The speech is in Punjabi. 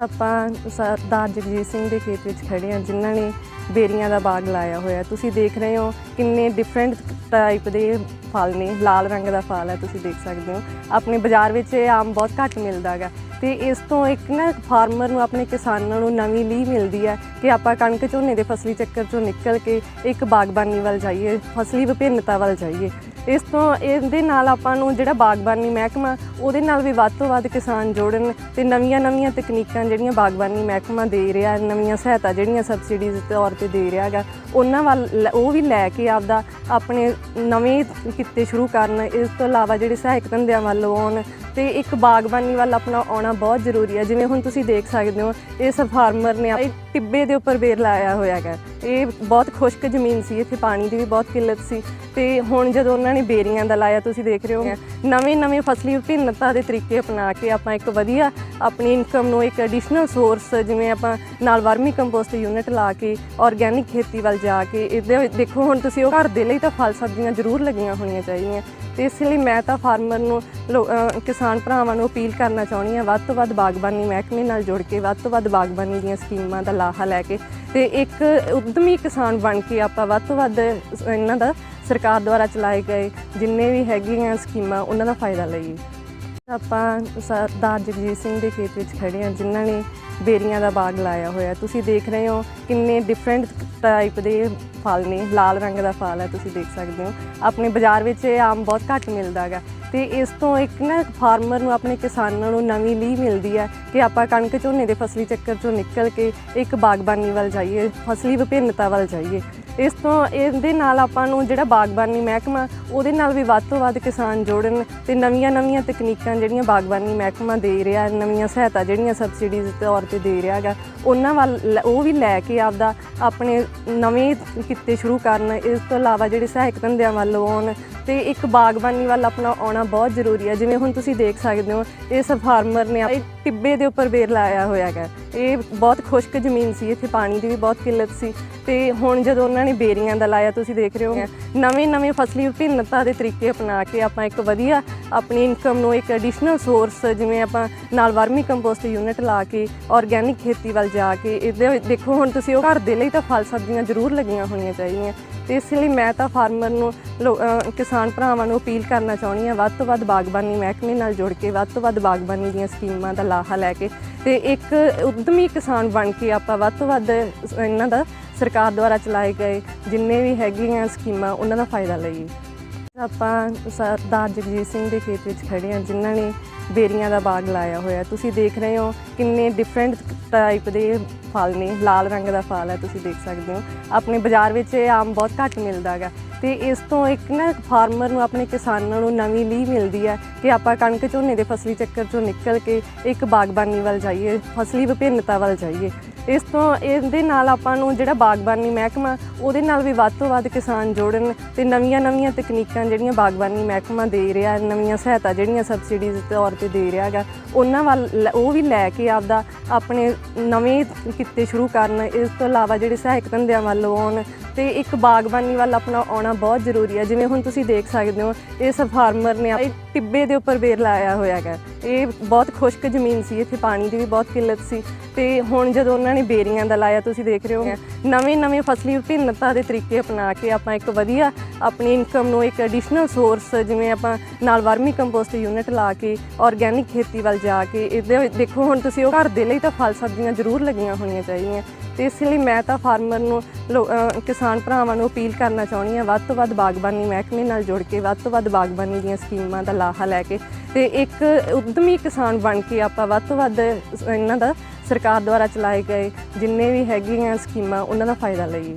ਆਪਾਂ ਸਰਦਾਰ ਜਗਜੀਤ ਸਿੰਘ ਦੇ ਖੇਤ ਵਿੱਚ ਖੜੇ ਹਾਂ, ਜਿਨ੍ਹਾਂ ਨੇ ਬੇਰੀਆਂ ਦਾ ਬਾਗ ਲਾਇਆ ਹੋਇਆ ਤੁਸੀਂ ਦੇਖ ਰਹੇ ਹੋ ਕਿੰਨੇ ਡਿਫਰੈਂਟ ਟਾਈਪ ਦੇ ਫਲ ਨੇ, ਲਾਲ ਰੰਗ ਦਾ ਫਲ ਹੈ, ਤੁਸੀਂ ਦੇਖ ਸਕਦੇ ਹੋ। ਆਪਣੇ ਬਾਜ਼ਾਰ ਵਿੱਚ ਇਹ ਆਮ ਬਹੁਤ ਘੱਟ ਮਿਲਦਾ ਗਾ ਤੇ ਇਸ ਤੋਂ ਇੱਕ ਨਾ ਫਾਰਮਰ ਨੂੰ, ਆਪਣੇ ਕਿਸਾਨਾਂ ਨੂੰ ਨਵੀਂ ਲੀਹ ਮਿਲਦੀ ਹੈ ਕਿ ਆਪਾਂ ਕਣਕ ਝੋਨੇ ਦੇ ਫਸਲੀ ਚੱਕਰ ਚੋਂ ਨਿਕਲ ਕੇ ਇੱਕ ਬਾਗਬਾਨੀ ਵੱਲ ਜਾਈਏ, ਫਸਲੀ ਵਿਭਿੰਨਤਾ ਵੱਲ ਜਾਈਏ। ਇਸ ਤੋਂ ਇਹਦੇ ਨਾਲ ਆਪਾਂ ਨੂੰ ਜਿਹੜਾ ਬਾਗਬਾਨੀ ਮਹਿਕਮਾ, ਉਹਦੇ ਨਾਲ ਵੀ ਵੱਧ ਤੋਂ ਵੱਧ ਕਿਸਾਨ ਜੋੜਨ ਤੇ ਨਵੀਆਂ-ਨਵੀਆਂ ਤਕਨੀਕਾਂ ਜਿਹੜੀਆਂ ਬਾਗਬਾਨੀ ਮਹਿਕਮਾ ਦੇ ਰਿਹਾ, ਨਵੀਆਂ ਸਹਾਇਤਾ ਜਿਹੜੀਆਂ ਸਬਸਿਡੀਜ਼ ਦੇ ਤੌਰ ਤੇ ਦੇ ਰਿਹਾ ਹੈਗਾ ਉਹਨਾਂ ਵੱਲ ਲ- ਉਹ ਵੀ ਲੈ ਕੇ ਆਪਦਾ ਆਪਣੇ ਨਵੇਂ ਕਿੱਤੇ ਸ਼ੁਰੂ ਕਰਨ, ਇਸ ਤੋਂ ਇਲਾਵਾ ਜਿਹੜੇ ਸਹਾਇਕ ਧੰਦਿਆਂ ਵੱਲ ਆਉਣ ਤੇ ਇੱਕ ਬਾਗਬਾਨੀ ਵੱਲ ਆਪਣਾ ਆਉਣਾ ਬਹੁਤ ਜ਼ਰੂਰੀ ਹੈ ਜਿਵੇਂ ਹੁਣ ਤੁਸੀਂ ਦੇਖ ਸਕਦੇ ਹੋ ਇਸ ਫਾਰਮਰ ਨੇ ਟਿੱਬੇ ਦੇ ਉੱਪਰ ਬੇਰ ਲਾਇਆ ਹੋਇਆ ਹੈਗਾ ਇਹ ਬਹੁਤ ਖੁਸ਼ਕ ਜ਼ਮੀਨ ਸੀ, ਇੱਥੇ ਪਾਣੀ ਦੀ ਵੀ ਬਹੁਤ ਕਿੱਲਤ ਸੀ ਤੇ ਹੁਣ ਜਦੋਂ ਉਹਨਾਂ ਨੇ ਬੇਰੀਆਂ ਦਾ ਲਾਇਆ, ਤੁਸੀਂ ਦੇਖ ਰਹੇ ਹੋ। ਨਵੇਂ ਨਵੇਂ ਫਸਲੀ ਵਿਭਿੰਨਤਾ ਦੇ ਤਰੀਕੇ ਅਪਣਾ ਕੇ ਆਪਾਂ ਇੱਕ ਵਧੀਆ ਆਪਣੀ ਇਨਕਮ ਨੂੰ ਇੱਕ ਐਡੀਸ਼ਨਲ ਸੋਰਸ ਜਿਵੇਂ ਆਪਾਂ ਨਾਲ ਵਰਮੀ ਕੰਪੋਸਟ ਯੂਨਿਟ ਲਾ ਕੇ ਆਰਗੈਨਿਕ ਖੇਤੀ ਵੱਲ ਜਾ ਕੇ, ਇਹਦੇ ਦੇਖੋ ਹੁਣ ਤੁਸੀਂ ਉਹ ਘਰ ਦੇ ਲਈ ਤਾਂ ਫਲ ਸਬਜ਼ੀਆਂ ਜ਼ਰੂਰ ਲੱਗੀਆਂ ਹੋਣੀਆਂ ਚਾਹੀਦੀਆਂ। ਤੇ ਇਸ ਲਈ ਮੈਂ ਤਾਂ ਫਾਰਮਰ ਨੂੰ, ਲੋ- ਕਿਸਾਨ ਭਰਾਵਾਂ ਨੂੰ ਅਪੀਲ ਕਰਨਾ ਚਾਹੁੰਦੀ ਹਾਂ, ਵੱਧ ਤੋਂ ਵੱਧ ਬਾਗਬਾਨੀ ਮਹਿਕਮੇ ਨਾਲ ਜੁੜ ਕੇ, ਵੱਧ ਤੋਂ ਵੱਧ ਬਾਗਬਾਨੀ ਦੀਆਂ ਸਕੀਮਾਂ ਦਾ ਲਾਹਾ ਲੈ ਕੇ ਤੇ ਇੱਕ ਉਦਮੀ ਕਿਸਾਨ ਬਣ ਕੇ ਆਪਾਂ ਵੱਧ ਤੋਂ ਵੱਧ ਇਹਨਾਂ ਦਾ ਸਰਕਾਰ ਦੁਆਰਾ ਚਲਾਏ ਗਏ ਜਿੰਨੇ ਵੀ ਹੈਗੀਆਂ ਸਕੀਮਾਂ, ਉਹਨਾਂ ਦਾ ਫਾਇਦਾ ਲਈਏ। ਆਪਾਂ ਸਰਦਾਰ ਜਗਜੀਤ ਸਿੰਘ ਦੇ ਖੇਤ ਵਿੱਚ ਖੜੇ ਹਾਂ, ਜਿਨ੍ਹਾਂ ਨੇ ਬੇਰੀਆਂ ਦਾ ਬਾਗ ਲਾਇਆ ਹੋਇਆ। ਤੁਸੀਂ ਦੇਖ ਰਹੇ ਹੋ ਕਿੰਨੇ ਡਿਫਰੈਂਟ ਟਾਈਪ ਦੇ ਫਲ ਨੇ, ਲਾਲ ਰੰਗ ਦਾ ਫਲ ਹੈ, ਤੁਸੀਂ ਦੇਖ ਸਕਦੇ ਹੋ। ਆਪਣੇ ਬਾਜ਼ਾਰ ਵਿੱਚ ਇਹ ਆਮ ਬਹੁਤ ਘੱਟ ਮਿਲਦਾ ਗਾ ਤੇ ਇਸ ਤੋਂ ਇੱਕ ਨਾ ਫਾਰਮਰ ਨੂੰ, ਆਪਣੇ ਕਿਸਾਨਾਂ ਨੂੰ ਨਵੀਂ ਲੀਹ ਮਿਲਦੀ ਹੈ ਕਿ ਆਪਾਂ ਕਣਕ ਝੋਨੇ ਦੇ ਫਸਲੀ ਚੱਕਰ ਚੋਂ ਨਿਕਲ ਕੇ ਇੱਕ ਬਾਗਬਾਨੀ ਵੱਲ ਜਾਈਏ, ਫਸਲੀ ਵਿਭਿੰਨਤਾ ਵੱਲ ਜਾਈਏ। ਇਸ ਤੋਂ ਇਹਦੇ ਨਾਲ ਆਪਾਂ ਨੂੰ ਜਿਹੜਾ ਬਾਗਬਾਨੀ ਮਹਿਕਮਾ, ਉਹਦੇ ਨਾਲ ਵੀ ਵੱਧ ਤੋਂ ਵੱਧ ਕਿਸਾਨ ਜੋੜਨ ਤੇ ਨਵੀਆਂ-ਨਵੀਆਂ ਤਕਨੀਕਾਂ ਜਿਹੜੀਆਂ ਬਾਗਬਾਨੀ ਮਹਿਕਮਾ ਦੇ ਰਿਹਾ, ਨਵੀਆਂ ਸਹਾਇਤਾ ਜਿਹੜੀਆਂ ਸਬਸਿਡੀਜ਼ ਦੇ ਤੌਰ ਤੇ ਦੇ ਰਿਹਾ ਹੈਗਾ, ਉਹਨਾਂ ਵੱਲ ਲ- ਉਹ ਵੀ ਲੈ ਕੇ ਆਪਦਾ ਆਪਣੇ ਨਵੇਂ ਕਿੱਤੇ ਸ਼ੁਰੂ ਕਰਨ, ਇਸ ਤੋਂ ਇਲਾਵਾ ਜਿਹੜੇ ਸਹਾਇਕ ਧੰਦਿਆਂ ਵੱਲ ਆਉਣ ਤੇ ਇੱਕ ਬਾਗਬਾਨੀ ਵੱਲ ਆਪਣਾ ਆਉਣਾ ਬਹੁਤ ਜ਼ਰੂਰੀ ਹੈ। ਜਿਵੇਂ ਹੁਣ ਤੁਸੀਂ ਦੇਖ ਸਕਦੇ ਹੋ, ਇਸ ਫਾਰਮਰ ਨੇ ਟਿੱਬੇ ਦੇ ਉੱਪਰ ਬੇਰ ਲਾਇਆ ਹੋਇਆ ਹੈਗਾ। ਇਹ ਬਹੁਤ ਖੁਸ਼ਕ ਜ਼ਮੀਨ ਸੀ, ਇੱਥੇ ਪਾਣੀ ਦੀ ਵੀ ਬਹੁਤ ਕਿੱਲਤ ਸੀ। ਤੇ ਹੁਣ ਜਦੋਂ ਉਹਨਾਂ ਨੇ ਬੇਰੀਆਂ ਦਾ ਲਾਇਆ, ਤੁਸੀਂ ਦੇਖ ਰਹੇ ਹੋ, ਨਵੇਂ ਨਵੇਂ ਫਸਲੀ ਵਿਭਿੰਨਤਾ ਦੇ ਤਰੀਕੇ ਅਪਣਾ ਕੇ ਆਪਾਂ ਇੱਕ ਵਧੀਆ ਆਪਣੀ ਇਨਕਮ ਨੂੰ ਇੱਕ ਐਡੀਸ਼ਨਲ ਸੋਰਸ ਜਿਵੇਂ ਆਪਾਂ ਨਾਲ ਵਰਮੀ ਕੰਪੋਸਟ ਯੂਨਿਟ ਲਾ ਕੇ ਆਰਗੈਨਿਕ ਖੇਤੀ ਵੱਲ ਜਾ ਕੇ, ਇਹਦੇ ਦੇਖੋ ਹੁਣ ਤੁਸੀਂ ਉਹ ਘਰ ਦੇ ਲਈ ਤਾਂ ਫਲ ਸਬਜ਼ੀਆਂ ਜ਼ਰੂਰ ਲੱਗੀਆਂ ਹੋਣੀਆਂ ਚਾਹੀਦੀਆਂ। ਤੇ ਇਸ ਲਈ ਮੈਂ ਤਾਂ ਫਾਰਮਰ ਨੂੰ, ਲੋ- ਕਿਸਾਨ ਭਰਾਵਾਂ ਨੂੰ ਅਪੀਲ ਕਰਨਾ ਚਾਹੁੰਦੀ ਹਾਂ, ਵੱਧ ਤੋਂ ਵੱਧ ਬਾਗਬਾਨੀ ਮਹਿਕਮੇ ਨਾਲ ਜੁੜ ਕੇ, ਵੱਧ ਤੋਂ ਵੱਧ ਬਾਗਬਾਨੀ ਦੀਆਂ ਸਕੀਮਾਂ ਦਾ ਲਾਹਾ ਲੈ ਕੇ। ਤੇ ਇੱਕ ਉਦਮੀ ਕਿਸਾਨ ਬਣ ਕੇ ਆਪਾਂ ਵੱਧ ਤੋਂ ਵੱਧ ਇਹਨਾਂ ਦਾ ਸਰਕਾਰ ਦੁਆਰਾ ਚਲਾਏ ਗਏ ਜਿੰਨੇ ਵੀ ਹੈਗੀਆਂ ਸਕੀਮਾਂ, ਉਹਨਾਂ ਦਾ ਫਾਇਦਾ ਲਈਏ। ਆਪਾਂ ਸਰਦਾਰ ਜਗਜੀਤ ਸਿੰਘ ਦੇ ਖੇਤ ਵਿੱਚ ਖੜੇ ਹਾਂ, ਜਿਨ੍ਹਾਂ ਨੇ ਬੇਰੀਆਂ ਦਾ ਬਾਗ ਲਾਇਆ ਹੋਇਆ। ਤੁਸੀਂ ਦੇਖ ਰਹੇ ਹੋ ਕਿੰਨੇ ਡਿਫਰੈਂਟ ਟਾਈਪ ਦੇ ਫਲ ਨੇ, ਲਾਲ ਰੰਗ ਦਾ ਫਲ ਹੈ, ਤੁਸੀਂ ਦੇਖ ਸਕਦੇ ਹੋ। ਆਪਣੇ ਬਾਜ਼ਾਰ ਵਿੱਚ ਇਹ ਆਮ ਬਹੁਤ ਘੱਟ ਮਿਲਦਾ ਗਾ। ਤੇ ਇਸ ਤੋਂ ਇੱਕ ਨਾ ਫਾਰਮਰ ਨੂੰ, ਆਪਣੇ ਕਿਸਾਨਾਂ ਨੂੰ ਨਵੀਂ ਲੀਹ ਮਿਲਦੀ ਹੈ ਕਿ ਆਪਾਂ ਕਣਕ ਝੋਨੇ ਦੇ ਫਸਲੀ ਚੱਕਰ ਚੋਂ ਨਿਕਲ ਕੇ ਇੱਕ ਬਾਗਬਾਨੀ ਵੱਲ ਜਾਈਏ, ਫਸਲੀ ਵਿਭਿੰਨਤਾ ਵੱਲ ਜਾਈਏ। ਇਸ ਤੋਂ ਇਹਦੇ ਨਾਲ ਆਪਾਂ ਨੂੰ ਜਿਹੜਾ ਬਾਗਬਾਨੀ ਮਹਿਕਮਾ, ਉਹਦੇ ਨਾਲ ਵੀ ਵੱਧ ਤੋਂ ਵੱਧ ਕਿਸਾਨ ਜੋੜਨ ਤੇ ਨਵੀਆਂ-ਨਵੀਆਂ ਤਕਨੀਕਾਂ ਜਿਹੜੀਆਂ ਬਾਗਬਾਨੀ ਮਹਿਕਮਾ ਦੇ ਰਿਹਾ, ਨਵੀਆਂ ਸਹਾਇਤਾ ਜਿਹੜੀਆਂ ਸਬਸਿਡੀਜ਼ ਦੇ ਤੌਰ ਤੇ ਦੇ ਰਿਹਾ ਹੈਗਾ ਉਹਨਾਂ ਵੱਲ ਲ- ਉਹ ਵੀ ਲੈ ਕੇ ਆਪਦਾ ਆਪਣੇ ਨਵੇਂ ਕਿੱਤੇ ਸ਼ੁਰੂ ਕਰਨ, ਇਸ ਤੋਂ ਇਲਾਵਾ ਜਿਹੜੇ ਸਹਾਇਕ ਧੰਦਿਆਂ ਵੱਲ ਆਉਣ ਤੇ ਇੱਕ ਬਾਗਬਾਨੀ ਵੱਲ ਆਪਣਾ ਆਉਣਾ ਬਹੁਤ ਜ਼ਰੂਰੀ ਹੈ। ਜਿਵੇਂ ਹੁਣ ਤੁਸੀਂ ਦੇਖ ਸਕਦੇ ਹੋ, ਇਸ ਫਾਰਮਰ ਨੇ ਟਿੱਬੇ ਦੇ ਉੱਪਰ ਬੇਰ ਲਾਇਆ ਹੋਇਆ ਹੈਗਾ। ਇਹ ਬਹੁਤ ਖੁਸ਼ਕ ਜ਼ਮੀਨ ਸੀ, ਇੱਥੇ ਪਾਣੀ ਦੀ ਵੀ ਬਹੁਤ ਕਿੱਲਤ ਸੀ। ਤੇ ਹੁਣ ਜਦੋਂ ਉਹਨਾਂ ਨੇ ਬੇਰੀਆਂ ਦਾ ਲਾਇਆ, ਤੁਸੀਂ ਦੇਖ ਰਹੇ ਹੋ ਨਵੇਂ ਨਵੇਂ ਫਸਲੀ ਵਿਭਿੰਨਤਾ ਦੇ ਤਰੀਕੇ ਅਪਣਾ ਕੇ ਆਪਾਂ ਇੱਕ ਵਧੀਆ ਆਪਣੀ ਇਨਕਮ ਨੂੰ ਇੱਕ ਐਡੀਸ਼ਨਲ ਸੋਰਸ ਜਿਵੇਂ ਆਪਾਂ ਨਾਲ ਵਰਮੀ ਕੰਪੋਸਟ ਯੂਨਿਟ ਲਾ ਕੇ ਆਰਗੈਨਿਕ ਖੇਤੀ ਵੱਲ ਜਾ ਕੇ, ਇਹਦੇ ਦੇਖੋ ਹੁਣ ਤੁਸੀਂ ਉਹ ਘਰ ਦੇ ਲਈ ਤਾਂ ਫਲ ਸਬਜ਼ੀਆਂ ਜ਼ਰੂਰ ਲੱਗੀਆਂ ਹੋਣੀਆਂ ਚਾਹੀਦੀਆਂ। ਤੇ ਇਸ ਲਈ ਮੈਂ ਤਾਂ ਫਾਰਮਰ ਨੂੰ, ਲੋ- ਕਿਸਾਨ ਭਰਾਵਾਂ ਨੂੰ ਅਪੀਲ ਕਰਨਾ ਚਾਹੁੰਦੀ ਹਾਂ, ਵੱਧ ਤੋਂ ਵੱਧ ਬਾਗਬਾਨੀ ਮਹਿਕਮੇ ਨਾਲ ਜੁੜ ਕੇ, ਵੱਧ ਤੋਂ ਵੱਧ ਬਾਗਬਾਨੀ ਦੀਆਂ ਸਕੀਮਾਂ ਦਾ ਲਾਹਾ ਲੈ ਕੇ ਤੇ ਇੱਕ ਉਦਮੀ ਕਿਸਾਨ ਬਣ ਕੇ ਆਪਾਂ ਵੱਧ ਤੋਂ ਵੱਧ ਇਹਨਾਂ ਦਾ ਸਰਕਾਰ ਦੁਆਰਾ ਚਲਾਏ ਗਏ ਜਿੰਨੇ ਵੀ ਹੈਗੀਆਂ ਸਕੀਮਾਂ, ਉਹਨਾਂ ਦਾ ਫਾਇਦਾ ਲਈਏ।